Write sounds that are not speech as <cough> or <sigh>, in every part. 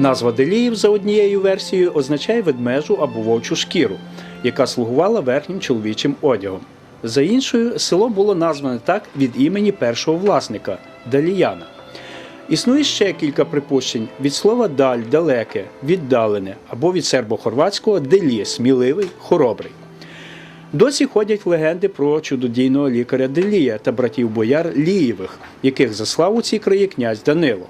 Назва Деліїв за однією версією означає ведмежу або вовчу шкіру, яка слугувала верхнім чоловічим одягом. За іншою, село було назване так від імені першого власника Даліяна. Існує ще кілька припущень від слова даль, далеке, віддалене або від сербо-хорватського делі сміливий, хоробрий. Досі ходять легенди про чудодійного лікаря Делія та братів бояр Лієвих, яких заслав у ці краї князь Данило.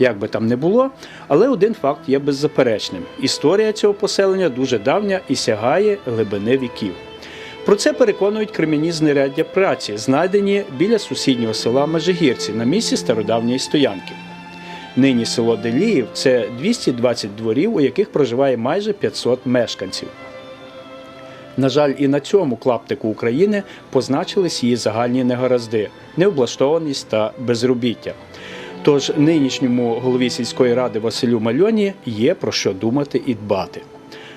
Як би там не було, але один факт є беззаперечним: історія цього поселення дуже давня і сягає глибини віків. Про це переконують крем'яні знаряддя праці, знайдені біля сусіднього села Межигірці на місці стародавньої стоянки. Нині село Деліїв це 220 дворів, у яких проживає майже 500 мешканців. На жаль, і на цьому клаптику України позначились її загальні негаразди, необлаштованість та безробіття. Тож нинішньому голові сільської ради Василю Мальоні є про що думати і дбати.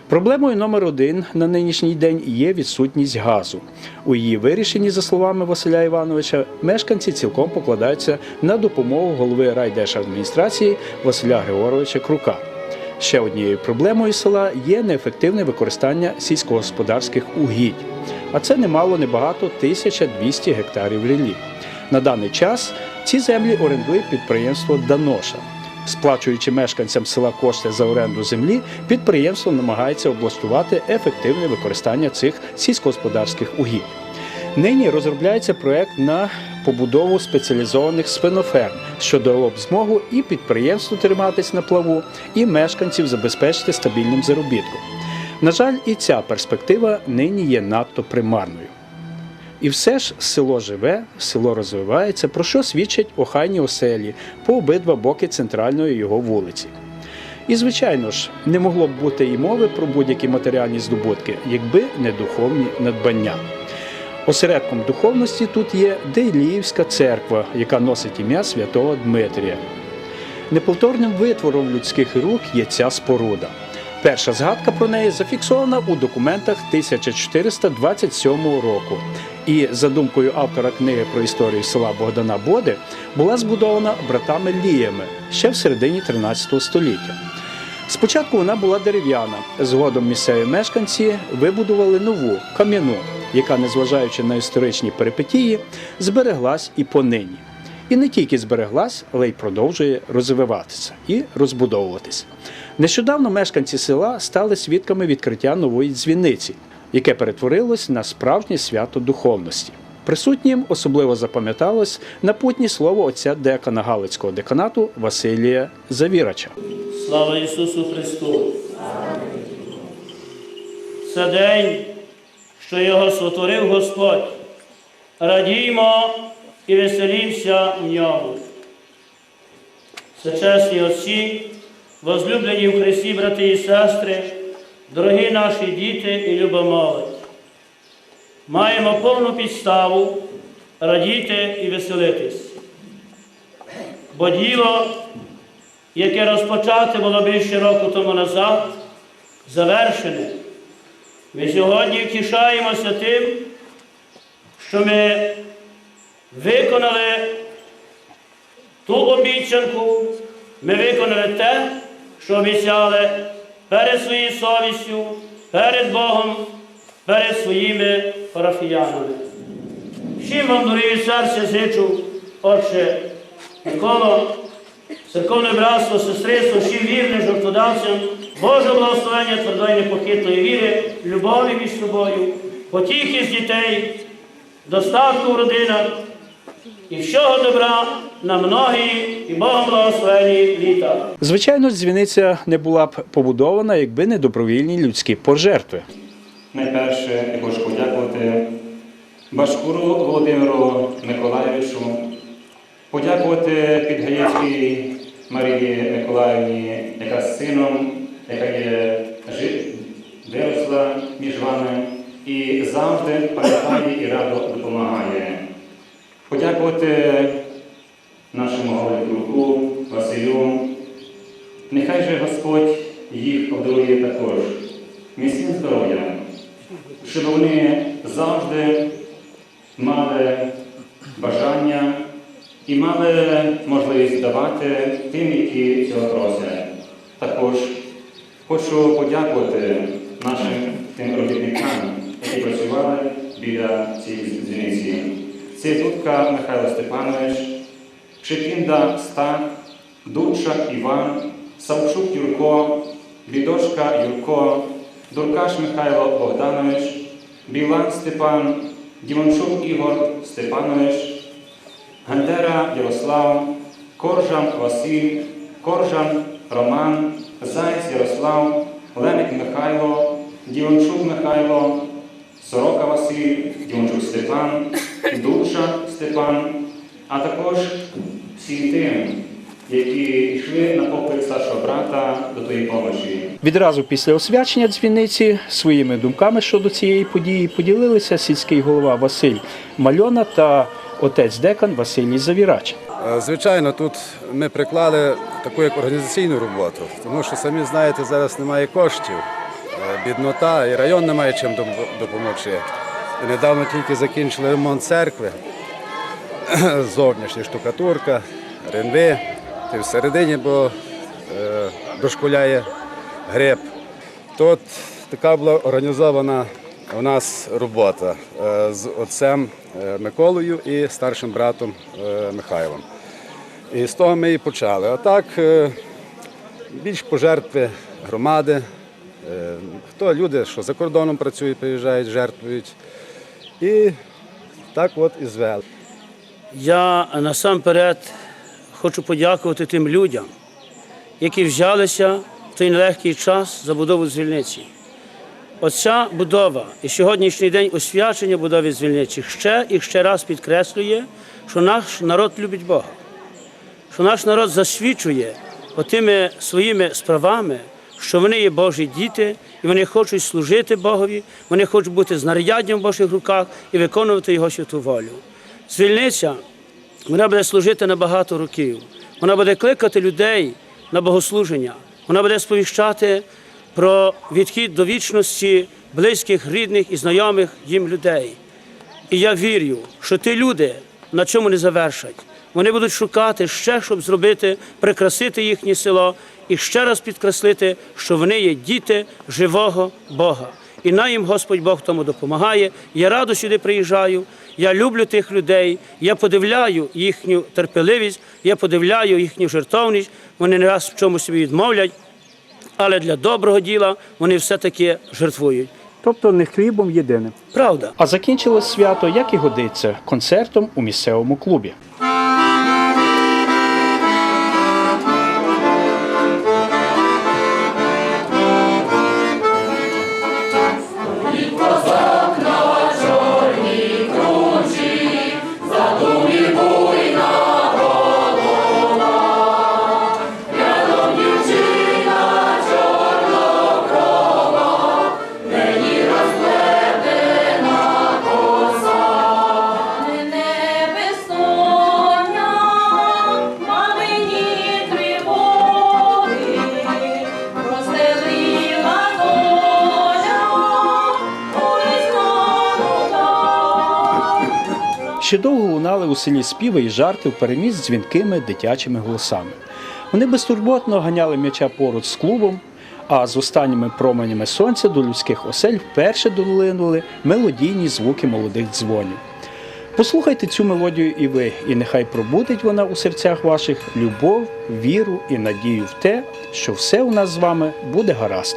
Проблемою номер один на нинішній день є відсутність газу. У її вирішенні, за словами Василя Івановича, мешканці цілком покладаються на допомогу голови райдержадміністрації Василя Григоровича Крука. Ще однією проблемою села є неефективне використання сільськогосподарських угідь, а це немало небагато 1200 гектарів ріллі. На даний час ці землі орендує підприємство Даноша. Сплачуючи мешканцям села кошти за оренду землі, підприємство намагається облаштувати ефективне використання цих сільськогосподарських угідь. Нині розробляється проект на побудову спеціалізованих свиноферм, що дало б змогу і підприємству триматись на плаву, і мешканців забезпечити стабільним заробітком. На жаль, і ця перспектива нині є надто примарною. І все ж село живе, село розвивається, про що свідчать охайні оселі по обидва боки центральної його вулиці. І, звичайно ж, не могло б бути і мови про будь-які матеріальні здобутки, якби не духовні надбання. Осередком духовності тут є Дейліївська церква, яка носить ім'я святого Дмитрія. Неповторним витвором людських рук є ця споруда. Перша згадка про неї зафіксована у документах 1427 року. І за думкою автора книги про історію села Богдана Боди була збудована братами Ліями ще в середині 13 століття. Спочатку вона була дерев'яна. Згодом місцеві мешканці вибудували нову кам'яну, яка, незважаючи на історичні перипетії, збереглась і понині. І не тільки збереглась, але й продовжує розвиватися і розбудовуватися. Нещодавно мешканці села стали свідками відкриття нової дзвіниці, яке перетворилось на справжнє свято духовності. Присутнім особливо запам'яталось напутнє слово отця декана Галицького деканату Василія Завірача. Слава Ісусу Христу! Це день, що його сотворив Господь. Радіймо і веселімося в ньому. Це чесні отці, возлюблені в Христі, брати і сестри, дорогі наші діти і люба молодь. Маємо повну підставу радіти і веселитись. Бо діло яке розпочати було більше року тому назад, завершене. Ми сьогодні втішаємося тим, що ми виконали ту обіцянку, ми виконали те, що обіцяли перед своєю совістю, перед Богом, перед своїми парафіянами. Всім вам, дорогі серця, зичу, Отче Миколо, церковне братство, сестринство, всім вірним жертводавцям, Боже благословення твердої непохитної віри, любові між собою, потіхи з дітей, достатку в родинах і всього добра на многі і Богом благословені літа. Звичайно, дзвіниця не була б побудована, якби не добровільні людські пожертви. Найперше я хочу подякувати Башкуру Володимиру Миколаєвичу, подякувати Підгаєцькій Марії Миколаївні, яка з сином, яка є виросла між вами і завжди пам'ятає і радо допомагає. Подякувати нашому голові Круку, Василю. Нехай же Господь їх обдарує також міцним здоров'ям, щоб вони завжди мали бажання і мали можливість давати тим, які цього просять. Також хочу подякувати нашим тим робітникам, які працювали біля цієї дзвіниці. Це Дудка Михайло Степанович, Шипінда Стах, Дудчак Іван, Савчук Юрко, Бідошка Юрко, Дуркаш Михайло Богданович, Білан Степан, Дімончук Ігор Степанович, Гандера Ярослав, Коржан Василь, Коржан Роман, Заєць Ярослав, Леник Михайло, Дівончук Михайло, Сорока Василь, Дівончук Степан, Дуча Степан, а також всім тим, які йшли на поклик старшого брата до тої помощі. Відразу після освячення дзвіниці своїми думками щодо цієї події поділилися сільський голова Василь Мальона та отець декан Василій Завірач. Е, Звичайно, тут ми приклали таку як організаційну роботу, тому що самі знаєте, зараз немає коштів, е, біднота, і район не має чим допомогти. Недавно тільки закінчили ремонт церкви, <clears throat> зовнішня штукатурка, ренви, і всередині, бо е, дошкуляє гриб. Тут така була організована у нас робота е, з отцем е, Миколою і старшим братом е, Михайлом. І з того ми і почали. А так е, більш пожертви громади. Е, Хто люди, що за кордоном працюють, приїжджають, жертвують. І так от і звели. Я насамперед хочу подякувати тим людям, які взялися в той нелегкий час за будову звільниці. Оця будова і сьогоднішній день освячення будови звільниці ще і ще раз підкреслює, що наш народ любить Бога, що наш народ засвідчує отими своїми справами, що вони є Божі діти, і вони хочуть служити Богові, вони хочуть бути знаряддям в Божих руках і виконувати Його святу волю. Звільниця вона буде служити на багато років. Вона буде кликати людей на богослуження. Вона буде сповіщати про відхід до вічності близьких, рідних і знайомих їм людей. І я вірю, що ті люди на чому не завершать. Вони будуть шукати ще, щоб зробити, прикрасити їхнє село і ще раз підкреслити, що вони є діти живого Бога. І на їм Господь Бог тому допомагає. Я радо сюди приїжджаю. Я люблю тих людей. Я подивляю їхню терпеливість, я подивляю їхню жертовність. Вони не раз в чомусь собі відмовлять, але для доброго діла вони все-таки жертвують. Тобто не хлібом єдиним. Правда. А закінчилось свято, як і годиться, концертом у місцевому клубі. Ще довго лунали у селі співи і жарти впереміж з дзвінкими дитячими голосами. Вони безтурботно ганяли м'яча поруч з клубом, а з останніми променями сонця до людських осель вперше долинули мелодійні звуки молодих дзвонів. Послухайте цю мелодію і ви, і нехай пробудить вона у серцях ваших любов, віру і надію в те, що все у нас з вами буде гаразд.